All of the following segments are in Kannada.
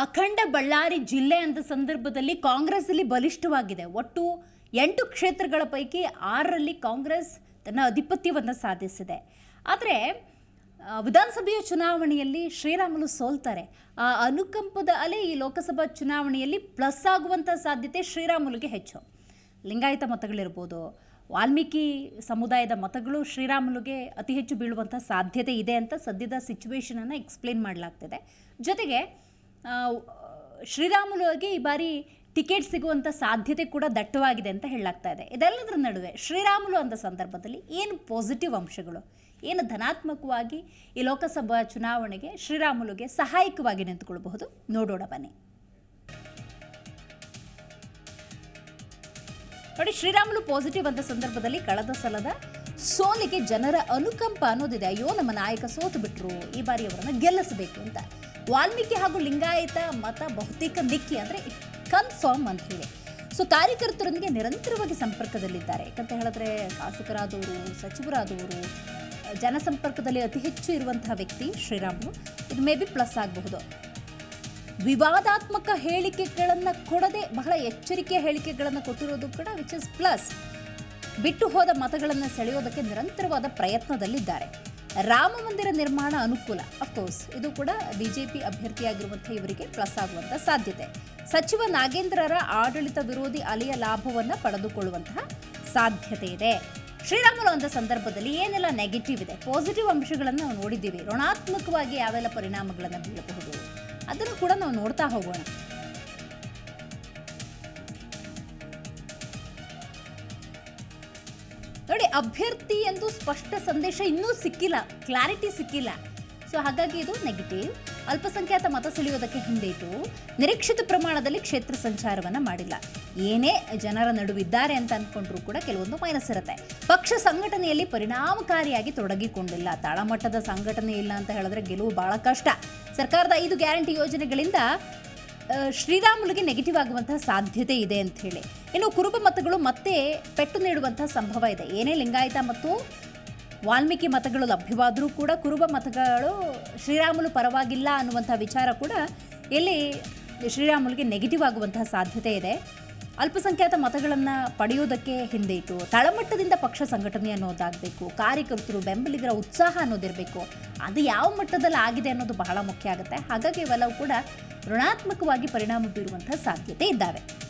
ಅಖಂಡ ಬಳ್ಳಾರಿ ಜಿಲ್ಲೆ ಅಂತ ಸಂದರ್ಭದಲ್ಲಿ ಕಾಂಗ್ರೆಸ್ ಅಲ್ಲಿ ಬಲಿಷ್ಠವಾಗಿದೆ. ಒಟ್ಟು ಎಂಟು ಕ್ಷೇತ್ರಗಳ ಪೈಕಿ ಆರರಲ್ಲಿ ಕಾಂಗ್ರೆಸ್ ತನ್ನ ಆಧಿಪತ್ಯವನ್ನು ಸಾಧಿಸಿದೆ. ಆದರೆ ವಿಧಾನಸಭೆಯ ಚುನಾವಣೆಯಲ್ಲಿ ಶ್ರೀರಾಮುಲು ಸೋಲ್ತಾರೆ. ಆ ಅನುಕಂಪದ ಅಲೆ ಈ ಲೋಕಸಭಾ ಚುನಾವಣೆಯಲ್ಲಿ ಪ್ಲಸ್ ಆಗುವಂಥ ಸಾಧ್ಯತೆ ಶ್ರೀರಾಮುಲುಗೆ ಹೆಚ್ಚು. ಲಿಂಗಾಯತ ಮತಗಳಿರ್ಬೋದು, ವಾಲ್ಮೀಕಿ ಸಮುದಾಯದ ಮತಗಳು ಶ್ರೀರಾಮುಲುಗೆ ಅತಿ ಹೆಚ್ಚು ಬೀಳುವಂಥ ಸಾಧ್ಯತೆ ಇದೆ ಅಂತ ಸದ್ಯದ ಸಿಚುವೇಶನನ್ನು ಎಕ್ಸ್ಪ್ಲೇನ್ ಮಾಡಲಾಗ್ತಿದೆ. ಜೊತೆಗೆ ಶ್ರೀರಾಮುಲುಗೆ ಈ ಬಾರಿ ಟಿಕೆಟ್ ಸಿಗುವಂಥ ಸಾಧ್ಯತೆ ಕೂಡ ದಟ್ಟವಾಗಿದೆ ಅಂತ ಹೇಳಲಾಗ್ತಾ ಇದೆ. ಇದೆಲ್ಲದರ ನಡುವೆ ಶ್ರೀರಾಮುಲು ಅಂದ ಸಂದರ್ಭದಲ್ಲಿ ಏನು ಪಾಸಿಟಿವ್ ಅಂಶಗಳು? ಏನು ಧನಾತ್ಮಕವಾಗಿ ಈ ಲೋಕಸಭಾ ಚುನಾವಣೆಗೆ ಶ್ರೀರಾಮುಲುಗೆ ಸಹಾಯಕವಾಗಿ ನಿಂತುಕೊಳ್ಬಹುದು? ನೋಡೋಣ ಬನ್ನಿ. ನೋಡಿ, ಶ್ರೀರಾಮುಲು ಪಾಸಿಟಿವ್ ಅಂತ ಸಂದರ್ಭದಲ್ಲಿ ಕಳೆದ ಸಲದ ಸೋಲಿಗೆ ಜನರ ಅನುಕಂಪ ಅನ್ನೋದಿದೆ. ಅಯ್ಯೋ, ನಮ್ಮ ನಾಯಕ ಸೋತು ಬಿಟ್ರು. ಈ ಬಾರಿ ಅವರನ್ನು ಗೆಲ್ಲಿಸಬೇಕು ಅಂತ. ವಾಲ್ಮೀಕಿ ಹಾಗೂ ಲಿಂಗಾಯತ ಮತ ಬಹುತೇಕ ದಿಕ್ಕಿ ಅಂದರೆ ಕನ್ಫರ್ಮ್ ಅಂತ ಹೇಳಿ. ಸೊ ಕಾರ್ಯಕರ್ತರೊಂದಿಗೆ ನಿರಂತರವಾಗಿ ಸಂಪರ್ಕದಲ್ಲಿದ್ದಾರೆ. ಯಾಕಂತ ಹೇಳಿದ್ರೆ ಶಾಸಕರಾದವರು, ಸಚಿವರಾದವರು, ಜನಸಂಪರ್ಕದಲ್ಲಿ ಅತಿ ಹೆಚ್ಚು ಇರುವಂತಹ ವ್ಯಕ್ತಿ ಶ್ರೀರಾಮುಲು. ಇದು ಮೇ ಬಿ ಪ್ಲಸ್ ಆಗಬಹುದು. ವಿವಾದಾತ್ಮಕ ಹೇಳಿಕೆಗಳನ್ನು ಕೊಡದೆ ಬಹಳ ಎಚ್ಚರಿಕೆಯ ಹೇಳಿಕೆಗಳನ್ನು ಕೊಟ್ಟಿರೋದು ಕೂಡ ವಿಚ್ ಇಸ್ ಪ್ಲಸ್ ಬಿಟ್ಟು ಹೋದ ಮತಗಳನ್ನು ಸೆಳೆಯೋದಕ್ಕೆ ನಿರಂತರವಾದ ಪ್ರಯತ್ನದಲ್ಲಿದ್ದಾರೆ. ರಾಮ ಮಂದಿರ ನಿರ್ಮಾಣ ಅನುಕೂಲ. ಅಫ್ಕೋರ್ಸ್ ಇದು ಕೂಡ ಬಿಜೆಪಿ ಅಭ್ಯರ್ಥಿಯಾಗಿರುವಂಥ ಇವರಿಗೆ ಪ್ಲಸ್ ಆಗುವಂಥ ಸಾಧ್ಯತೆ. ಸಚಿವ ನಾಗೇಂದ್ರರ ಆಡಳಿತ ವಿರೋಧಿ ಅಲೆಯ ಲಾಭವನ್ನ ಪಡೆದುಕೊಳ್ಳುವಂತಹ ಸಾಧ್ಯತೆ ಇದೆ. ಶ್ರೀರಾಮುಲು ಅಂತ ಸಂದರ್ಭದಲ್ಲಿ ಏನೆಲ್ಲ ನೆಗೆಟಿವ್ ಇದೆ? ಪಾಸಿಟಿವ್ ಅಂಶಗಳನ್ನು ನಾವು ನೋಡಿದ್ದೀವಿ. ಋಣಾತ್ಮಕವಾಗಿ ಯಾವೆಲ್ಲ ಪರಿಣಾಮಗಳನ್ನು ಬೀಳಬಹುದು? ಅದನ್ನು ಕೂಡ ನಾವು ನೋಡ್ತಾ ಹೋಗೋಣ. ಅಭ್ಯರ್ಥಿ ಎಂದು ಸ್ಪಷ್ಟ ಸಂದೇಶ ಇನ್ನೂ ಸಿಕ್ಕಿಲ್ಲ ಕ್ಲಾರಿಟಿ ಸಿಕ್ಕಿಲ್ಲ. ಸೊ ಹಾಗಾಗಿ ಇದು ನೆಗೆಟಿವ್ ಅಲ್ಪಸಂಖ್ಯಾತ ಮತ ಸೆಳೆಯುವುದಕ್ಕೆ ಹಿಂದೇಟು. ನಿರೀಕ್ಷಿತ ಪ್ರಮಾಣದಲ್ಲಿ ಕ್ಷೇತ್ರ ಸಂಚಾರವನ್ನ ಮಾಡಿಲ್ಲ. ಏನೇ ಜನರ ನಡುವಿದ್ದಾರೆ ಅಂತ ಅಂದ್ಕೊಂಡ್ರೂ ಕೂಡ ಕೆಲವೊಂದು ಮೈನಸ್ ಇರುತ್ತೆ. ಪಕ್ಷ ಸಂಘಟನೆಯಲ್ಲಿ ಪರಿಣಾಮಕಾರಿಯಾಗಿ ತೊಡಗಿಕೊಂಡಿಲ್ಲ. ತಳಮಟ್ಟದ ಸಂಘಟನೆ ಇಲ್ಲ ಅಂತ ಹೇಳಿದ್ರೆ ಗೆಲುವು ಬಹಳ ಕಷ್ಟ. ಸರ್ಕಾರದ ಐದು ಗ್ಯಾರಂಟಿ ಯೋಜನೆಗಳಿಂದ ಶ್ರೀರಾಮುಲುಗೆ ನೆಗೆಟಿವ್ ಆಗುವಂತಹ ಸಾಧ್ಯತೆ ಇದೆ ಅಂತ ಹೇಳಿ. ಇನ್ನು ಕುರುಬ ಮತಗಳು ಮತ್ತೆ ಪೆಟ್ಟು ನೀಡುವಂತಹ ಸಂಭವ ಇದೆ. ಏನೇ ಲಿಂಗಾಯತ ಮತ್ತು ವಾಲ್ಮೀಕಿ ಮತಗಳು ಲಭ್ಯವಾದರೂ ಕೂಡ ಕುರುಬ ಮತಗಳು ಶ್ರೀರಾಮುಲು ಪರವಾಗಿಲ್ಲ ಅನ್ನುವಂಥ ವಿಚಾರ ಕೂಡ ಇಲ್ಲಿ ಶ್ರೀರಾಮುಲಿಗೆ ನೆಗೆಟಿವ್ ಆಗುವಂತಹ ಸಾಧ್ಯತೆ ಇದೆ. ಅಲ್ಪಸಂಖ್ಯಾತ ಮತಗಳನ್ನು ಪಡೆಯೋದಕ್ಕೆ ಇಟ್ಟು, ತಳಮಟ್ಟದಿಂದ ಪಕ್ಷ ಸಂಘಟನೆ ಅನ್ನೋದಾಗಬೇಕು ಕಾರ್ಯಕರ್ತರು ಬೆಂಬಲಿಗರ ಉತ್ಸಾಹ ಅನ್ನೋದಿರಬೇಕು. ಅದು ಯಾವ ಮಟ್ಟದಲ್ಲಿ ಆಗಿದೆ ಅನ್ನೋದು ಬಹಳ ಮುಖ್ಯ ಆಗುತ್ತೆ. ಹಾಗಾಗಿ ಇವೆಲ್ಲವೂ ಕೂಡ ಋಣಾತ್ಮಕವಾಗಿ ಪರಿಣಾಮ ಬೀರುವಂತಹ ಸಾಧ್ಯತೆ ಇದ್ದಾವೆ.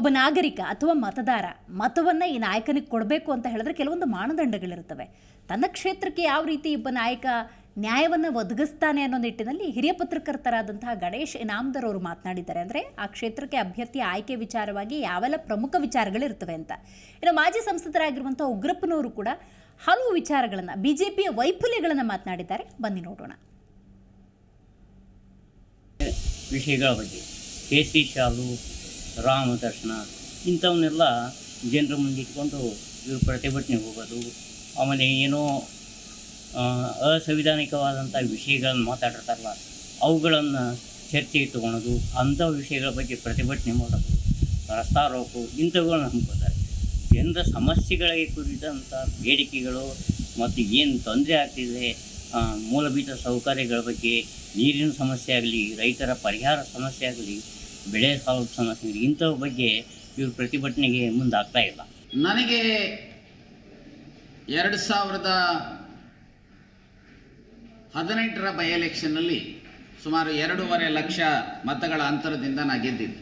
ಒಬ್ಬ ನಾಗರಿಕ ಅಥವಾ ಮತದಾರ ಮತವನ್ನು ಈ ನಾಯಕನಿಗೆ ಕೊಡಬೇಕು ಅಂತ ಹೇಳಿದ್ರೆ ಕೆಲವೊಂದು ಮಾನದಂಡಗಳಿರ್ತವೆ ತನ್ನ ಕ್ಷೇತ್ರಕ್ಕೆ ಯಾವ ರೀತಿ ಒಬ್ಬ ನಾಯಕ ನ್ಯಾಯವನ್ನು ಒದಗಿಸ್ತಾನೆ ಅನ್ನೋ ನಿಟ್ಟಿನಲ್ಲಿ ಹಿರಿಯ ಪತ್ರಕರ್ತರಾದಂತಹ ಗಣೇಶ್ ಇನಾಮ್ದರ್ ಅವರು ಮಾತನಾಡಿದ್ದಾರೆ. ಅಂದರೆ ಆ ಕ್ಷೇತ್ರಕ್ಕೆ ಅಭ್ಯರ್ಥಿ ಆಯ್ಕೆ ವಿಚಾರವಾಗಿ ಯಾವೆಲ್ಲ ಪ್ರಮುಖ ವಿಚಾರಗಳಿರ್ತವೆ ಅಂತ. ಇನ್ನು ಮಾಜಿ ಸಂಸದರಾಗಿರುವಂಥ ಉಗ್ರಪ್ಪನವರು ಕೂಡ ಹಲವು ವಿಚಾರಗಳನ್ನು ಬಿ ಜೆ ಪಿಯ ವೈಫಲ್ಯಗಳನ್ನು ಮಾತನಾಡಿದ್ದಾರೆ. ಬನ್ನಿ ನೋಡೋಣ. ವಿಷಯಗಳ ಬಗ್ಗೆ. ಕೇಸರಿ ಶಾಲು ರಾಮ ದರ್ಶನ ಇಂಥವನ್ನೆಲ್ಲ ಜನರ ಮುಂದೆ ಇಟ್ಕೊಂಡು ಇವರು ಪ್ರತಿಭಟನೆ ಹೋಗೋದು, ಆಮೇಲೆ ಏನೋ ಅಸಂವಿಧಾನಿಕವಾದಂಥ ವಿಷಯಗಳನ್ನು ಮಾತಾಡಿರ್ತಾರಲ್ಲ, ಅವುಗಳನ್ನು ಚರ್ಚೆಗೆ ತೊಗೊಳೋದು ಅಂಥ ವಿಷಯಗಳ ಬಗ್ಗೆ ಪ್ರತಿಭಟನೆ ಮಾಡೋದು, ರಸ್ತಾರೋಕು, ಇಂಥವುಗಳನ್ನ ಹಮ್ಮಿಕೊಳ್ತಾರೆ. ಜನರ ಸಮಸ್ಯೆಗಳಿಗೆ ಕುರಿತಂಥ ಬೇಡಿಕೆಗಳು ಮತ್ತು ಏನು ತೊಂದರೆ ಆಗ್ತಿದೆ ಮೂಲಭೂತ ಸೌಕರ್ಯಗಳ ಬಗ್ಗೆ ನೀರಿನ ಸಮಸ್ಯೆ ಆಗಲಿ, ರೈತರ ಪರಿಹಾರ ಸಮಸ್ಯೆ ಆಗಲಿ ಬೆಳೆ ಸಾಲ ಸಮಸ್ಯೆ ಇಂಥವ್ರ ಇಂಥವ ಬಗ್ಗೆ ಇವರು ಪ್ರತಿಭಟನೆಗೆ ಮುಂದಾಗ್ತಾ ಇಲ್ಲ. ನನಗೆ ಎರಡು ಸಾವಿರದ ಹದಿನೆಂಟರ ಬೈ ಎಲೆಕ್ಷನ್ನಲ್ಲಿ ಸುಮಾರು ಎರಡೂವರೆ ಲಕ್ಷ ಮತಗಳ ಅಂತರದಿಂದ ನಾ ಗೆದ್ದಿದ್ದೆ.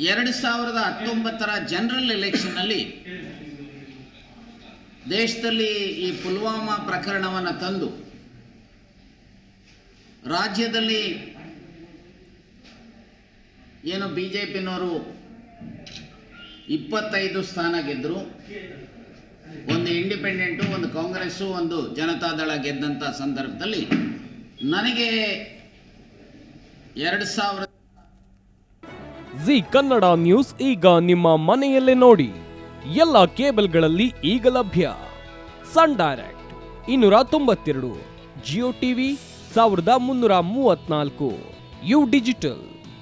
ಎರಡು ಸಾವಿರದ ಹತ್ತೊಂಬತ್ತರ ಜನರಲ್ ಎಲೆಕ್ಷನ್ನಲ್ಲಿ ದೇಶದಲ್ಲಿ ಈ ಪುಲ್ವಾಮಾ ಪ್ರಕರಣವನ್ನು ತಂದು ರಾಜ್ಯದಲ್ಲಿ ಏನು ಬಿ ಜೆ ಪಿನವರು ಇಪ್ಪತ್ತೈದು ಸ್ಥಾನ ಗೆದ್ದರು ಒಂದು ಇಂಡಿಪೆಂಡೆಂಟು, ಒಂದು ಕಾಂಗ್ರೆಸ್ಸು, ಒಂದು ಜನತಾದಳ ಗೆದ್ದಂಥ ಸಂದರ್ಭದಲ್ಲಿ ನನಗೆ ಎರಡು ಸಾವಿರದ ಜಿ ಕನ್ನಡ ನ್ಯೂಸ್ ಈಗ ನಿಮ್ಮ ಮನೆಯಲ್ಲೇ ನೋಡಿ. ಎಲ್ಲ ಕೇಬಲ್ಗಳಲ್ಲಿ ಈಗ ಲಭ್ಯ. ಸನ್ ಡೈರೆಕ್ಟ್ ಇನ್ನೂರ ತೊಂಬತ್ತೆರಡು, ಜಿಯೋ ಟಿವಿ ಸಾವಿರದ ಮುನ್ನೂರ ಮೂವತ್ನಾಲ್ಕು ಯು ಡಿಜಿಟಲ್.